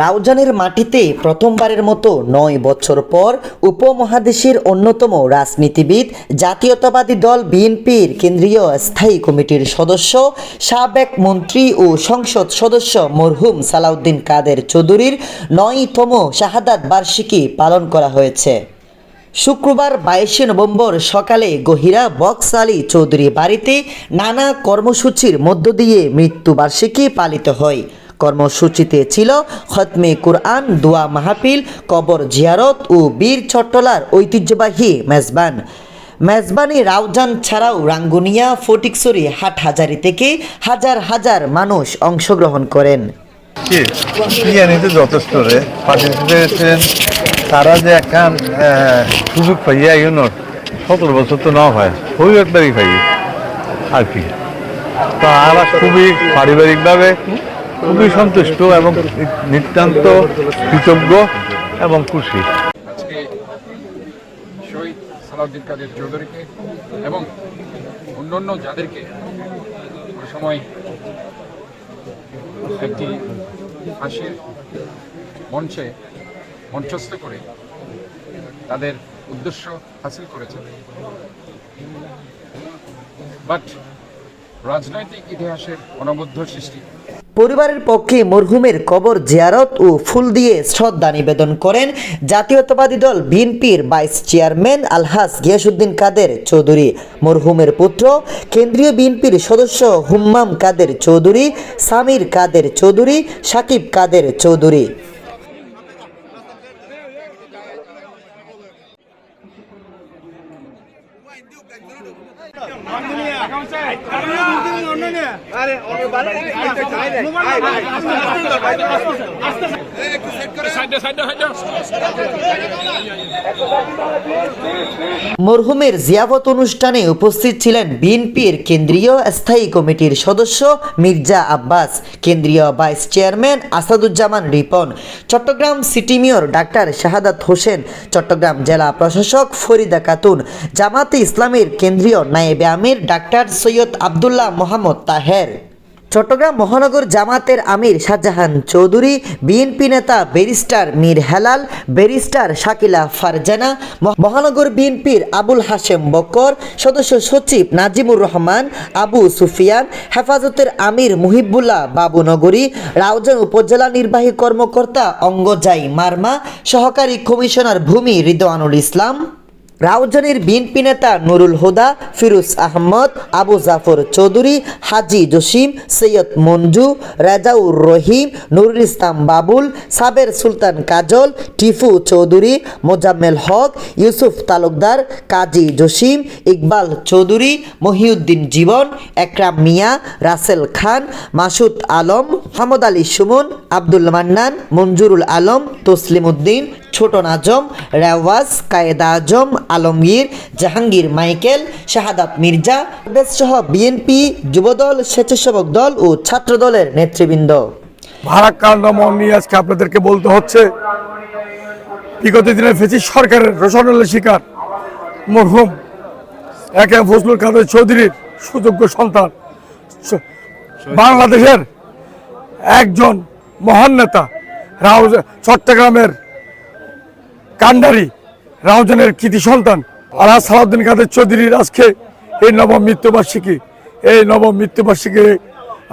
রাউজানের মাটিতে প্রথমবারের মতো নয় বছর পর উপমহাদেশের অন্যতম রাজনীতিবিদ, জাতীয়তাবাদী দল বিএনপির কেন্দ্রীয় স্থায়ী কমিটির সদস্য, সাবেক মন্ত্রী ও সংসদ সদস্য মরহুম সালাউদ্দিন কাদের চৌধুরীর নয়তম শাহাদাত বার্ষিকী পালন করা হয়েছে। শুক্রবার বাইশে নভেম্বর সকালে গহিরা বক্স আলী চৌধুরী বাড়িতে নানা কর্মসূচির মধ্য দিয়ে মৃত্যুবার্ষিকী পালিত হয়। কর্মসূচিতে ছিল খতমে কুরআন, দোয়া মাহফিল, কবর জিয়ারত ও বীর চট্টলার ঐতিহ্যবাহী মেজবান। মেজবানি রাউজান ছাড়াও রাঙ্গুনিয়া ফটিকসুরি হাট হাজারি থেকে হাজার হাজার মানুষ অংশগ্রহণ করেন। কি? যথেষ্ট রে। পার্টিসিপেশন তারা যে একখান সুযোগ পাইয়া ইউনোর সতেরো বছর তো না হয়। একবারই পাই। আর কি? তো আমরা খুবই পারিবারিকভাবে খুবই সন্তুষ্ট এবং নিতান্ত কৃতজ্ঞ এবং খুশি। শহীদ সালাউদ্দিন কাদের চৌধুরীকে এবং অন্যান্য যাদেরকে সময় একটি ফাঁসির মঞ্চে মঞ্চস্থ করে তাদের উদ্দেশ্য হাসিল করেছে। বাট রাজনৈতিক ইতিহাসের অনবদ্য সৃষ্টি পরিবারের পক্ষে মরহুমের কবর জিয়ারত ও ফুল দিয়ে শ্রদ্ধা নিবেদন করেন জাতীয়তাবাদী দল বিএনপির ভাইস চেয়ারম্যান আলহাস গিয়াসুদ্দিন কাদের চৌধুরী। মরহুমের পুত্র, কেন্দ্রীয় বিএনপির সদস্য হুম্মাম কাদের চৌধুরী, সামির কাদের চৌধুরী, সাকিব কাদের চৌধুরী। মরহুমের জিয়াফত অনুষ্ঠানে উপস্থিত ছিলেন বিএনপির কেন্দ্রীয় স্থায়ী কমিটির সদস্য মির্জা আব্বাস, কেন্দ্রীয় vice chairman Asaduzzaman Ripon, Chattogram city mayor doctor Shahadat Hossain, Chattogram জেলা প্রশাসক ফরিদা খাতুন, জামাতে ইসলামের কেন্দ্রীয় নায়েবে আমির, ডাক্তার সৈয়দ আবদুল্লাহ মোহাম্মদ তাহের। চট্টগ্রাম মহানগর জামাতের আমির শাহজাহান চৌধুরী বিএনপি নেতা ব্যারিস্টার মীর হেলাল, ব্যারিস্টার শাকিলা ফারজানা মহানগর বিএনপির আবুল হাশেম বকর সদস্য সচিব নাজিমুর রহমান, আবু সুফিয়ান, হেফাজতের আমির মুহিবুল্লাহ বাবুনগরী, রাউজান উপজেলা নির্বাহী কর্মকর্তা অঙ্গজাই মারমা, সহকারী কমিশনার ভূমি রিদওয়ানুল ইসলাম। রাউজানের বিএনপি নেতা নুরুল হুদা, ফিরুজ আহমদ, আবু জাফর চৌধুরী, হাজি জসিম, সৈয়দ মঞ্জু, রাজাউর রহিম, নুরুল ইসলাম বাবুল, সাবের সুলতান কাজল, টিফু চৌধুরী, মোজাম্মেল হক, ইউসুফ তালুকদার, কাজী জসিম, ইকবাল চৌধুরী, মহিউদ্দিন জীবন, একরাম মিয়া, রাসেল খান, মাসুদ আলম, হামদ আলী সুমন, আব্দুল মান্নান, মঞ্জুরুল আলম তসলিম উদ্দিন ছোট নাজম, রেওয়াজ, কায়েদা আজম, আলমগীর, জাহাঙ্গীর মাইকেল, শাহাদাত মির্জা সহ বিএনপি যুবদল, স্বেচ্ছাসেবক দল ও ছাত্র দলের নেতৃবৃন্দ। ভারাক্রান্ত মন আজকে আপনাদেরকে বলতে হচ্ছে, বিগত দিনে ফেসি সরকারের রোশনের শিকার মরহুম একে ফজলুল কাদের চৌধুরীর সুযোগ্য সন্তান। বাংলাদেশের একজন মহান নেতা, রাউজ চট্টগ্রামের কান্ডারি, রাউজানের কৃতি সন্তান আলহাজ সালাউদ্দিন কাদের চৌধুরীর আজকে এই নবম মৃত্যুবার্ষিকী। এই নবম মৃত্যুবার্ষিকী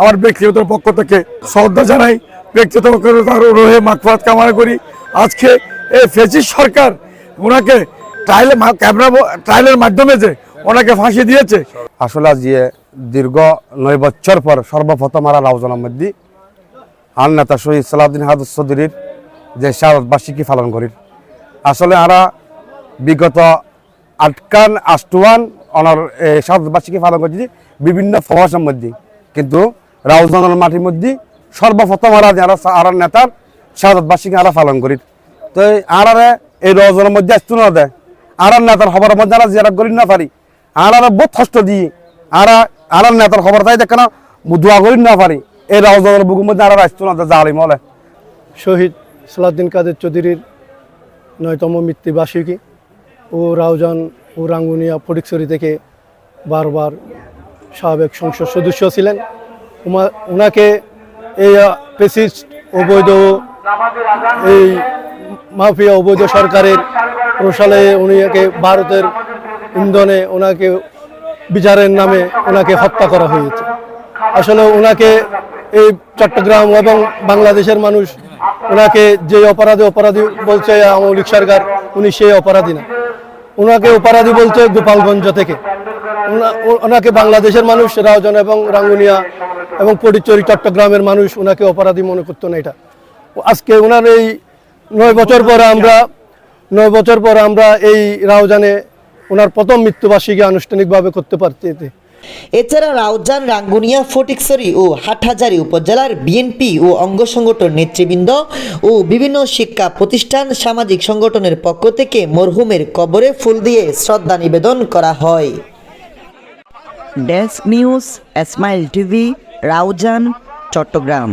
আমার ব্যক্তিগত পক্ষ থেকে শ্রদ্ধা জানাই, ব্যক্তিগত পক্ষ তার রোহে মাকফাত কামনা করি। আজকে এই ফেসিস সরকার ওনাকে ট্রায়ালে ক্যামেরা ট্রায়ালের মাধ্যমে যে ওনাকে ফাঁসি দিয়েছে। আসলে যে দীর্ঘ নয় বছর পর সর্বপ্রথম আর রাউজানের মধ্যে আন নেতা শহীদ সালাউদ্দিন হাদুস চৌধুরীর যে শারদ বার্ষিকী পালন করি। আসলে আরা বিগত আটকান, আষ্টুয়ান, অনার শারদ বার্ষিকী পালন করছি বিভিন্ন ফমাসের মধ্যে। কিন্তু রাউজানের মাটির মধ্যে সর্বপ্রথম আরা আর নেতার শারদ বার্ষিকী আরা পালন করি। তো আরারে এই রজনের মধ্যে আসতো না দেয়। আর নেতার খবর মধ্যে আরা জিয়ারত করি না পারি। আর বহুত কষ্ট দিই আর আর নেতার খবর তাই দেখে না দোয়া করি না পারি। এই রাউজানের বুকুর মধ্যে আর আসতো না জালিম হলে। শহীদ সালাউদ্দিন কাদের চৌধুরীর নয়তম মৃত্যুবার্ষিকী ও রাউজান ও রাঙ্গুনিয়া ফটিকছড়ি থেকে বারবার সাবেক সংসদ সদস্য ছিলেন। ওনাকে এই পেসিস্ট অবৈধ এই মাফিয়া অবৈধ সরকারের প্রসালে উনিকে ভারতের ইন্ধনে ওনাকে বিচারের নামে ওনাকে হত্যা করা হয়েছে। আসলে ওনাকে এই চট্টগ্রাম এবং বাংলাদেশের মানুষ ওনাকে যে অপরাধী অপরাধী বলছে, আওয়ামী লীগ সরকার, উনি সেই অপরাধী না। ওনাকে অপরাধী বলছে গোপালগঞ্জ থেকে। ওনাকে বাংলাদেশের মানুষ রাউজান এবং রাঙ্গুনিয়া এবং পরিচরি চট্টগ্রামের মানুষ ওনাকে অপরাধী মনে করতো না এটা। আজকে ওনার এই নয় বছর পরে আমরা, নয় বছর পরে আমরা এই রাউজানে ওনার প্রথম মৃত্যুবার্ষিকী আনুষ্ঠানিকভাবে করতে পারছি এতে এছাড়া রাউজান, রাঙ্গুনিয়া ফটিকসরি ও হাটহাজারি উপজেলার বিএনপি ও অঙ্গ সংগঠন নেতৃবৃন্দ ও বিভিন্ন শিক্ষা প্রতিষ্ঠান, সামাজিক সংগঠনের পক্ষ থেকে মরহুমের কবরে ফুল দিয়ে শ্রদ্ধা নিবেদন করা হয়। Desk news smile TV, Raozan, Chattogram.